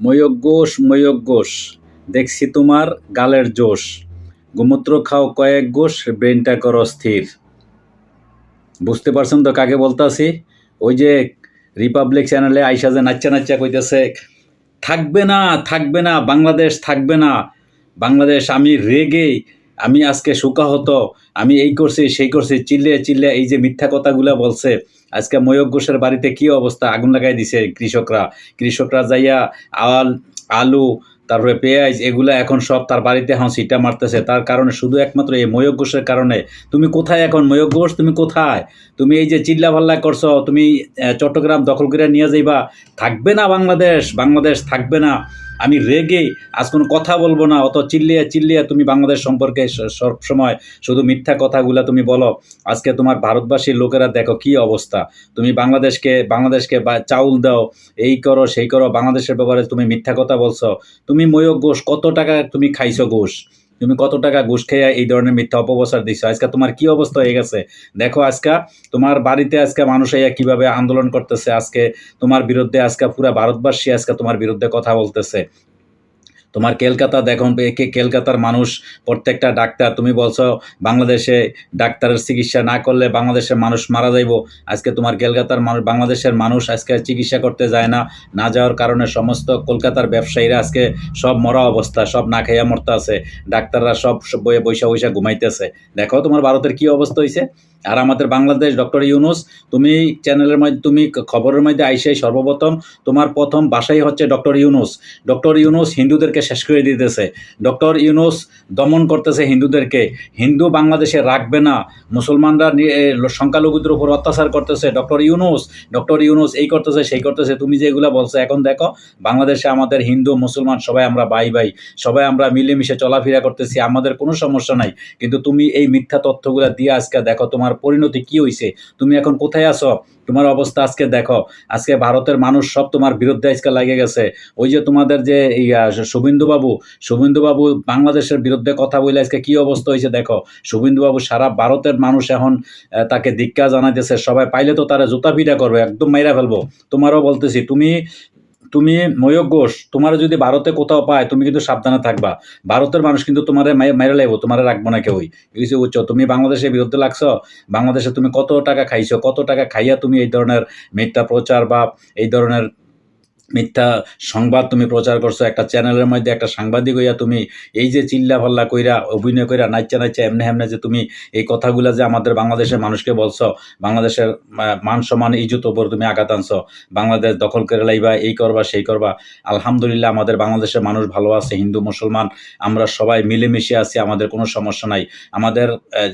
ময়ক গোষ ময়ক গোষ দেখছি তোমার গালের জোশ। গোমূত্র খাও কয়েক গোষ ব্রেনটা করো স্থির বুঝতে পারছেন তো কাকে বলতাছি ওই যে রিপাবলিক চ্যানেলে আইসা যে নাচ্চা নাচ্চা কইতেছে, থাকবে না থাকবে না, বাংলাদেশ থাকবে না। বাংলাদেশ আমি রেগে আমি আজকে সুকাহত, আমি এই করছি, সেই করছি চিল্লে চিল্লে এই যে মিথ্যা কথাগুলা বলছে, আজকে ময়ক ঘোষের বাড়িতে কি অবস্থা? আগুন লাগাই দিছে কৃষকরা। কৃষকরা যাইয়া আল, আলু, তারপরে পেঁয়াজ, এগুলা এখন সব তার বাড়িতে এখন সিটা মারতেছে। তার কারণে শুধু একমাত্র এই ময়ক ঘোষের কারণে। তুমি কোথায় এখন? ময়ক ঘোষ, তুমি কোথায়? তুমি এই যে চিল্লা ভাল্লা করছ, তুমি চট্টগ্রাম দখল করে নিয়ে যাইবা। থাকবে না বাংলাদেশ বাংলাদেশ থাকবে না। আমি রেগে আজ কোনো কথা বলব না, অত চিল্লিয়া চিল্লিয়া তুমি বাংলাদেশ সম্পর্কে সবসময় সব সময় শুধু মিথ্যা কথাগুলা তুমি বলো। আজকে তোমার ভারতবাসীর লোকেরা দেখো কি অবস্থা। তুমি বাংলাদেশকে বাংলাদেশকে চাউল দাও, এই করো, সেই করো, বাংলাদেশের ব্যাপারে তুমি মিথ্যা কথা বলছো। তুমি ময়ূক ঘোষ কত টাকা তুমি খাইছো ঘোষ তুমি কত টাকা ঘুষ খেয়ে এই ধরনের মিথ্যা অপপ্রচার দিচ্ছ আজকে তোমার কি অবস্থা হয়ে গেছে? দেখো, আজকে তোমার বাড়িতে আজকে মানুষ আইয়া কীভাবে আন্দোলন করতেছে? আজকে তোমার বিরুদ্ধে আজকে পুরো ভারতবাসী আজকে তোমার বিরুদ্ধে কথা বলতেছে। তোমার কলকাতা দেখুন কে কলকাতার মানুষ, প্রত্যেকটা ডাক্তার, তুমি বলছো বাংলাদেশে ডাক্তারের চিকিৎসা না করলে বাংলাদেশের মানুষ মারা যাইব। আজকে তোমার কলকাতার মানুষ, বাংলাদেশের মানুষ আজকে চিকিৎসা করতে যায় না না যাওয়ার কারণে সমস্ত কলকাতার ব্যবসায়ীরা আজকে সব মরা অবস্থা, সব না খাইয়া মরতে আছে। ডাক্তাররা সব বইয়ে বৈশা বৈশা ঘুমাইতেছে। দেখো তোমার ভারতের কি অবস্থা হয়েছে আর আমাদের বাংলাদেশ, ডক্টর ইউনুস, তুমি চ্যানেলের মধ্যে, তুমি খবরের মধ্যে আইসাই সর্বপ্রথম তোমার প্রথম বাসাই হচ্ছে ডক্টর ইউনুস। ডক্টর ইউনুস হিন্দুদেরকে শেষ করে দিতেছে। ডক্টর ইউনুস দমন করতেছে হিন্দুদেরকে। হিন্দু বাংলাদেশে রাখবে না। মুসলমানরা সংখ্যালঘুদের উপর অত্যাচার করতেছে। ডক্টর ইউনুস ডক্টর ইউনুস এই করতেছে, সেই করতেছে। তুমি যেগুলো বলছো, এখন দেখো, বাংলাদেশে আমাদের হিন্দু, মুসলমান সবাই আমরা ভাই ভাই সবাই আমরা মিলেমিশে চলাফেরা করতেছি, আমাদের কোনো সমস্যা নাই। কিন্তু তুমি এই মিথ্যা তথ্যগুলো দিয়ে আজকে দেখো তোমার পরিণতি কি হয়েছে তুমি এখন কোথায় আছো? তোমার অবস্থা আজকে দেখো। আজকে ভারতের মানুষ সব তোমার বিরুদ্ধে আজকে লাগে গেছে। ওই যে তোমাদের যে শুভেন্দুবাবু শুভেন্দুবাবু বাংলাদেশের বিরুদ্ধে কথা বলে আজকে কি অবস্থা হয়েছে দেখো। শুভিন্দুবাবু সারা ভারতের মানুষ এখন তাকে ধিক্কা জানাইতেছে। সবাই পাইলে তো তারা জুতা পিটা করবে, একদম মাইরা ফেলব। তোমারও বলতেছি, তুমি তুমি ময়ূক ঘোষ, তোমার যদি ভারতে কোথাও পায়, তুমি কিন্তু সাবধানে থাকবা। ভারতের মানুষ কিন্তু তোমার মেরে লাগবো তোমার রাখব না কেউই। কিছু বুঝছ তুমি বাংলাদেশে বিরুদ্ধে লাগছো, বাংলাদেশে তুমি কত টাকা খাইছো, কত টাকা খাইয়া তুমি এই ধরনের মিথ্যা প্রচার বা এই ধরনের মিথ্যা সংবাদ তুমি প্রচার করছ, একটা চ্যানেলের মধ্যে একটা সাংবাদিক হইয়া তুমি এই যে চিল্লা ভাল্লা কইরা, অভিনয় কইরা নাচা নাচা এমনি এমনি যে তুমি এই কথাগুলো যে আমাদের বাংলাদেশের মানুষকে বলছো, বাংলাদেশের মান সম্মান ইজুত ওপর তুমি আঘাত আনছো, বাংলাদেশ দখল করে লাইবা, এই করবা, সেই করবা, আলহামদুলিল্লাহ আমাদের বাংলাদেশের মানুষ ভালো আছে, হিন্দু, মুসলমান, আমরা সবাই মিলেমিশে আছি, আমাদের কোনো সমস্যা নাই। আমাদের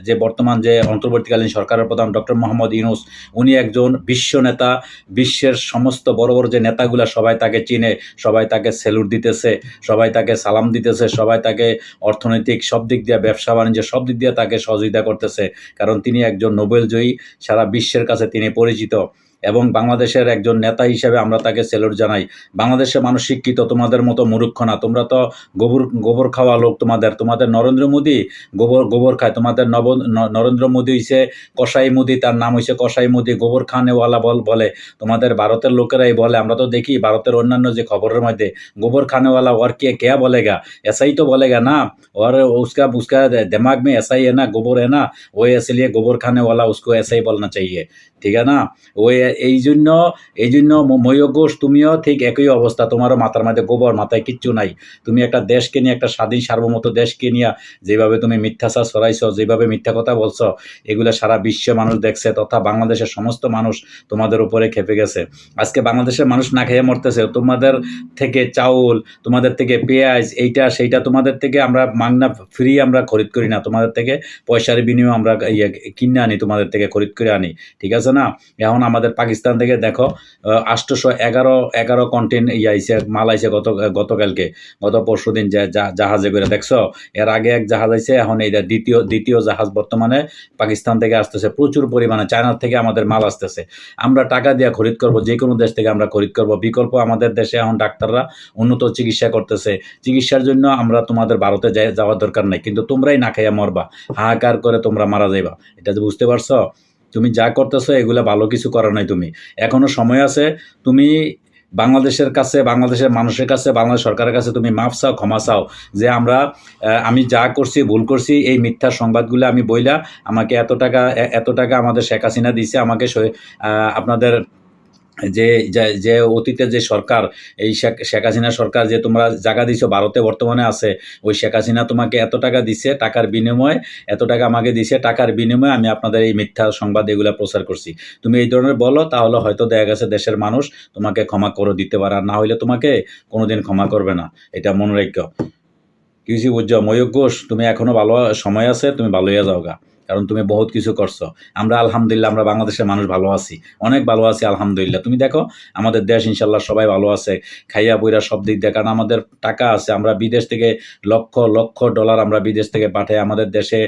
যে বর্তমান যে অন্তর্বর্তীকালীন সরকারের প্রধান ডক্টর মোহাম্মদ ইউনুস, উনি একজন বিশ্ব নেতা, বিশ্বের সমস্ত বড় বড় যে নেতাগুলা সবাই তাকে চিনে, সবাই তাকে সেলুট দিতেছে, সবাই তাকে সালাম দিতেছে, সবাই তাকে অর্থনৈতিক সব দিক দিয়ে, ব্যবসা বাণিজ্য সব দিক দিয়ে তাকে সহযোগিতা করতেছে। কারণ তিনি একজন নোবেল জয়ী সারা বিশ্বের কাছে তিনি পরিচিত। এবং বাংলাদেশের একজন নেতা হিসেবে আমরা তাকে সেলুট জানাই বাংলাদেশের মানুষ শিক্ষিত তোমাদের মতো মূর্খ না তোমরা তো গোবর গোবর খাওয়া লোক তোমাদের তোমাদের নরেন্দ্র মোদী গোবর গোবর খায় তোমাদের নব ন- নরেন্দ্র মোদী হইছে কসাই মোদী তার নাম হইছে কসাই মোদী গোবর খানেওয়ালা বল বলে তোমাদের ভারতের লোকেরাই বলে আমরা তো দেখি ভারতের অন্যান্য যে খবরের মধ্যে গোবর খানেওয়ালা और क्या क्या बोलेगा ऐसा ही तो बोलेगा ना और उसका उसका दिमाग में ऐसा ही है ना गोबर है ना वो इसलिए गोबर खाने वाला उसको ऐसा ही बोलना चाहिए ঠিক আছে না? ওই, এই জন্য এই জন্য ম- ঘোষ তুমিও ঠিক একই অবস্থা। তোমারও মাথার মধ্যে গোবর, মাথায় কিচ্ছু নাই। তুমি একটা দেশকে নিয়ে, একটা স্বাধীন, সার্বভৌমত্ব দেশকে নিয়ে, যেভাবে তুমি মিথ্যাচার ছড়াইছো, যেভাবে মিথ্যা কথা বলছো, এগুলো সারা বিশ্বের মানুষ দেখছে তথা বাংলাদেশের সমস্ত মানুষ তোমাদের উপরে খেপে গেছে। আজকে বাংলাদেশের মানুষ না খেয়ে মরতেছে। তোমাদের থেকে চাউল, তোমাদের থেকে পেঁয়াজ, এইটা, সেইটা তোমাদের থেকে আমরা মাংনা ফ্রি আমরা খরিদ করি না। তোমাদের থেকে পয়সার বিনিময়ে আমরা ইয়ে কিনে আনি, তোমাদের থেকে খরিদ করে আনি। ঠিক আছে? না? এখন আমাদের পাকিস্তান থেকে দেখো আষ্টশো এগারো এগারো কন্টেন ইয়ে আইসে মাল আইসে গত, গতকালকে, গত পরশু দিন জাহাজে করে, দেখছ? এর আগে এক জাহাজ আইসে এখন এইটা দ্বিতীয় দ্বিতীয় জাহাজ বর্তমানে পাকিস্তান থেকে আসতেছে, প্রচুর পরিমাণে, চায়নার থেকে আমাদের মাল আসতেছে। আমরা টাকা দিয়ে খরিদ করব, যে কোনো দেশ থেকে আমরা খরিদ করব। বিকল্প আমাদের দেশে এখন ডাক্তাররা উন্নত চিকিৎসা করতেছে। চিকিৎসার জন্য আমরা তোমাদের ভারতে যাওয়ার দরকার নাই, কিন্তু তোমরাই না খাইয়া মরবা। হাহাকার করে তোমরা মারা যাইবা। এটা বুঝতে পারছ? তুমি যা করতেছো, এগুলো ভালো কিছু করো নাই তুমি। এখনও সময় আছে, তুমি বাংলাদেশের কাছে, বাংলাদেশের মানুষের কাছে, বাংলাদেশ সরকারের কাছে তুমি মাফ চাও, ক্ষমা চাও যে আমরা আমি যা করছি, ভুল করছি, এই মিথ্যা সংবাদগুলো আমি বইলা আমাকে এত টাকা এত টাকা আমাদের শেখ হাসিনা দিছে, আমাকে আপনাদের যে, যে- অতীতে যে সরকার, এই শেখ হাসিনা সরকার যে তোমরা জায়গা দিছো, ভারতে বর্তমানে আছে, ওই শেখ হাসিনা তোমাকে এত টাকা দিছে টাকার বিনিময়ে, এত টাকা আমাকে দিছে টাকার বিনিময়ে আমি আপনাদের এই মিথ্যা সংবাদ এগুলা প্রচার করছি। তুমি এই ধরনের বলো, তাহলে হয়তো দেখা গেছে দেশের মানুষ তোমাকে ক্ষমা করে দিতে পারে, আর না হইলে তোমাকে কোনোদিন ক্ষমা করবে না। এটা মনে রাখো। কিছু বুঝছ? ময়ূক ঘোষ, তুমি এখনও ভালো সময় আছে, তুমি ভালো হয়ে যাওগা। কারণ তুমি বহুত কিছু করছ। আমরা আলহামদুলিল্লাহ আমরা বাংলাদেশের মানুষ ভালো আছি। অনেক ভালো আছি, আলহামদুলিল্লাহ। তুমি দেখো, আমাদের দেশ ইনশাল্লাহ সবাই ভালো আছে। খাইয়া বইরা সব দিক দিয়ে, কারণ আমাদের টাকা আছে। আমরা বিদেশ থেকে লক্ষ লক্ষ ডলার আমরা বিদেশ থেকে পাঠাই। আমাদের দেশে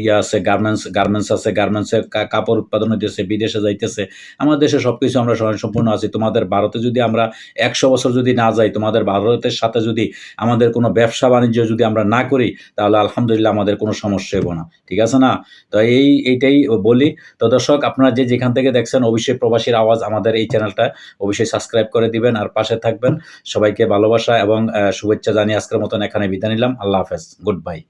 ইয়ে আছে গার্মেন্টস গার্মেন্টস আছে গার্মেন্টসের কাপড় উৎপাদন হইতেছে, বিদেশে যাইতেছে। আমাদের দেশে সব কিছু আমরা সম্পূর্ণ আছি। তোমাদের ভারতে যদি আমরা একশো বছর যদি না যাই, তোমাদের ভারতের সাথে যদি আমাদের কোনো ব্যবসা বাণিজ্য যদি আমরা না করি, তাহলে আলহামদুলিল্লাহ আমাদের কোনো সমস্যা হব না। ঠিক আছে না? তো এই, এইটাই বলি। তো দর্শক, আপনারা যে যেখান থেকে দেখছেন, অবশ্যই প্রবাসীর আওয়াজ আমাদের এই চ্যানেলটা অবশ্যই সাবস্ক্রাইব করে দিবেন আর পাশে থাকবেন। সবাইকে ভালোবাসা এবং শুভেচ্ছা জানিয়ে আজকের মতন এখানে বিদায় নিলাম। আল্লাহ হাফেজ। Good bye.